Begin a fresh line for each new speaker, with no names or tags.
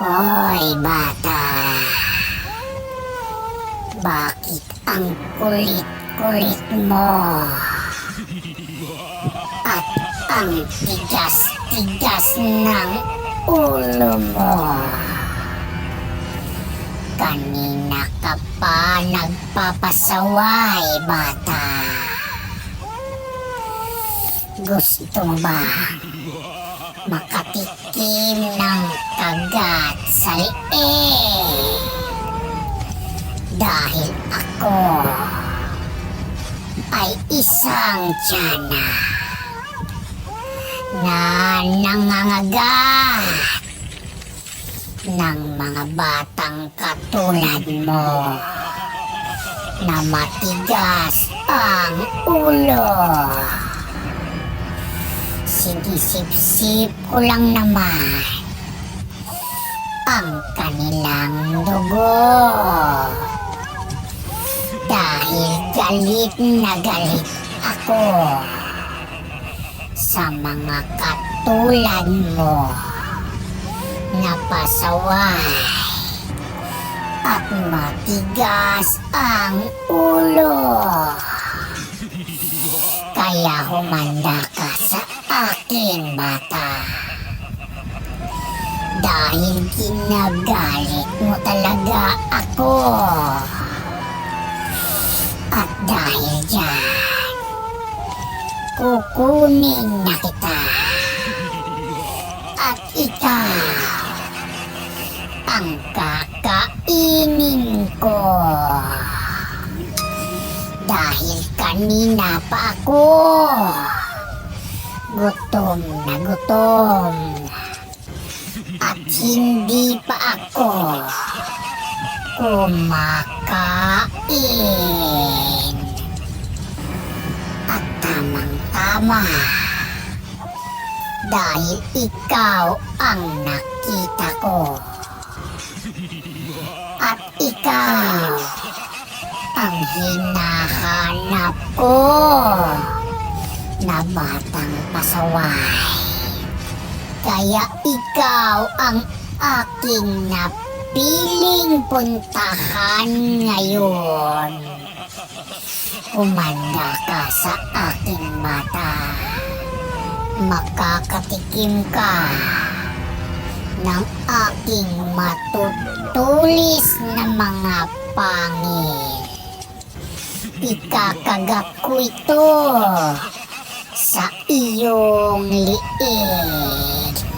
Hoy, bata. Bakit ang kulit-kulit mo? At ang tigas-tigas ng ulo mo. Kanina ka pa nagpapasaway, bata. Gusto ba makatikim ng sa? Dahil ako ay isang tiyana na nangangagat ng mga batang katulad mo na matigas ang ulo. Sinisip-sip ko lang naman ang kanilang dugo. Dahil galit na galit ako sa mga katulad mo na pasaway at matigas ang ulo. Kaya humanda ka sa akin, bata. Dahil ginagalit mo talaga ako. At dahil dyan, kukunin na kita. At ikaw, ang kakainin ko. Dahil kanina pa ako, gutom na gutom. Hindi pa ako kumakain. At tamang-tama. Dahil ikaw ang nakita ko. At ikaw ang hinahanap ko na batang pasaway. Kaya ikaw ang aking napiling puntahan ngayon. Kumanda ka sa aking mata. Makakatikim ka ng aking matutulis na mga pangil. Ikakagat ko ito sa iyong liig.